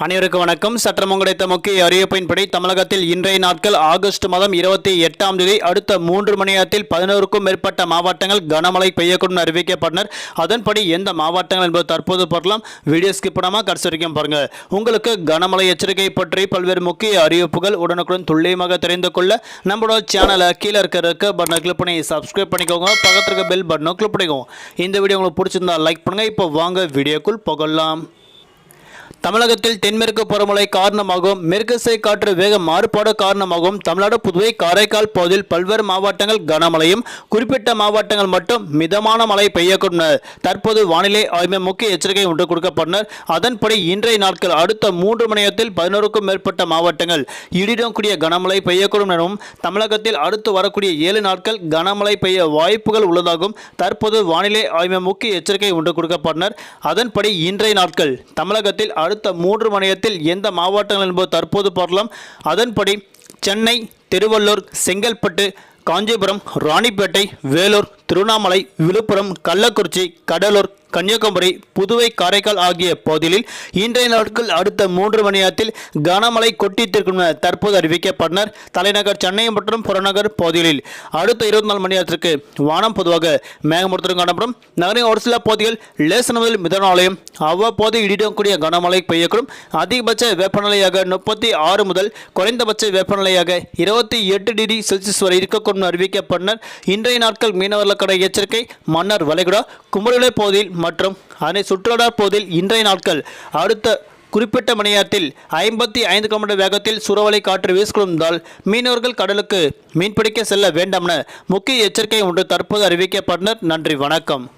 அனைவருக்கும் வணக்கம். சற்றம் கிடைத்த முக்கிய அறிவிப்பின்படி தமிழகத்தில் இன்றைய நாட்கள் ஆகஸ்ட் மாதம் இருபத்தி எட்டாம் தேதி அடுத்த மூன்று மணி நேரத்தில் பதினோருக்கும் மேற்பட்ட மாவட்டங்கள் கனமழை பெய்யக்கூடும் அறிவிக்கப்பட்டனர். அதன்படி எந்த மாவட்டங்கள் என்பது தற்போது பார்க்கலாம் வீடியோ ஸ்கிப் பண்ணாமல் கடைசி வரைக்கும் பாருங்க. உங்களுக்கு கனமழை எச்சரிக்கை பற்றி பல்வேறு முக்கிய அறிவிப்புகள் உடனுக்குடன் துல்லியமாக தெரிந்து கொள்ள நம்மளோட சேனலை கீழே இருக்க இருக்க பட்டனை கிளிக் பண்ணி சப்ஸ்கிரைப் பண்ணிக்கோங்க. பக்கத்தில் இருக்க பெல் பட்டனை கிளிக் பண்ணிக்கோங்க. இந்த வீடியோ உங்களுக்கு பிடிச்சிருந்தா லைக் பண்ணுங்க. இப்போ வாங்க வீடியோக்குள் புகழலாம் தமிழகத்தில் தென்மேற்கு பருவமழை காரணமாகவும் மேற்குசை காற்று வேக மாறுபாடு காரணமாகவும் தமிழ்நாடு புதுவை காரைக்கால் பகுதியில் பல்வேறு மாவட்டங்கள் கனமழையும் குறிப்பிட்ட மாவட்டங்கள் மட்டும் மிதமான மழை பெய்யக்கூடும். தற்போது வானிலை ஆய்வு முக்கிய எச்சரிக்கை ஒன்று கொடுக்கப்பட்டனர் அதன்படி இன்றைய நாட்கள் அடுத்த மூன்று மணியத்தில் பதினோருக்கும் மேற்பட்ட மாவட்டங்கள் இடியுடன் கூடிய கனமழை பெய்யக்கூடும் எனவும் தமிழகத்தில் அடுத்து வரக்கூடிய ஏழு நாட்கள் கனமழை பெய்ய வாய்ப்புகள் உள்ளதாகவும் தற்போது வானிலை ஆய்வு முக்கிய எச்சரிக்கை ஒன்று கொடுக்கப்பட்டனர் அதன்படி இன்றைய நாட்கள் தமிழகத்தில் அடுத்த மூன்று மணியத்தில் எந்த மாவட்டங்கள் என்பது தற்போது பார்க்கலாம் அதன்படி சென்னை திருவள்ளூர் செங்கல்பட்டு காஞ்சிபுரம் ராணிப்பேட்டை வேலூர் திருவண்ணாமலை விழுப்புரம் கள்ளக்குறிச்சி கடலூர் கன்னியாகுமரி புதுவை காரைக்கால் ஆகிய பகுதிகளில் இன்றைய நாட்கள் அடுத்த மூன்று மணி நேரத்தில் கனமழை கொட்டித்திருக்கும் என தற்போது அறிவிக்கப்பட்டனர். தலைநகர் சென்னை மற்றும் புறநகர் பகுதிகளில் அடுத்த இருபத்தி நாலு மணி நேரத்திற்கு வானம் பொதுவாக மேகமூர்த்தம் காணப்படும். நகரின் ஒரு சில பகுதிகள் லேசன முதல் மிதனாலயம் அவ்வப்போது இடிடக்கூடிய கனமழை பெய்யக்கூடும். அதிகபட்ச வெப்பநிலையாக முப்பத்தி ஆறு முதல் குறைந்தபட்ச வெப்பநிலையாக இருபத்தி எட்டு டிகிரி செல்சியஸ் வரை இருக்கக்கூடும். அறிவிக்கப்பட்டனர் இன்றைய நாட்கள் மீனவர்களுக்கான எச்சரிக்கை மன்னர் வளைகுடா குமரிலை பகுதியில் மற்றும் அதனை சுற்றுவட்டார் பகுதியில் இன்றைய நாட்கள். அடுத்த குறிப்பிட்ட மணி நேரத்தில் ஐம்பத்தி ஐந்து கிலோமீட்டர் வேகத்தில் சுறவலை காற்று வீசிக்கொண்டால் மீனவர்கள் கடலுக்கு மீன்பிடிக்க செல்ல வேண்டாம் என முக்கிய எச்சரிக்கை ஒன்று தற்போது அறிவிக்கப்பட்டனர். நன்றி வணக்கம்.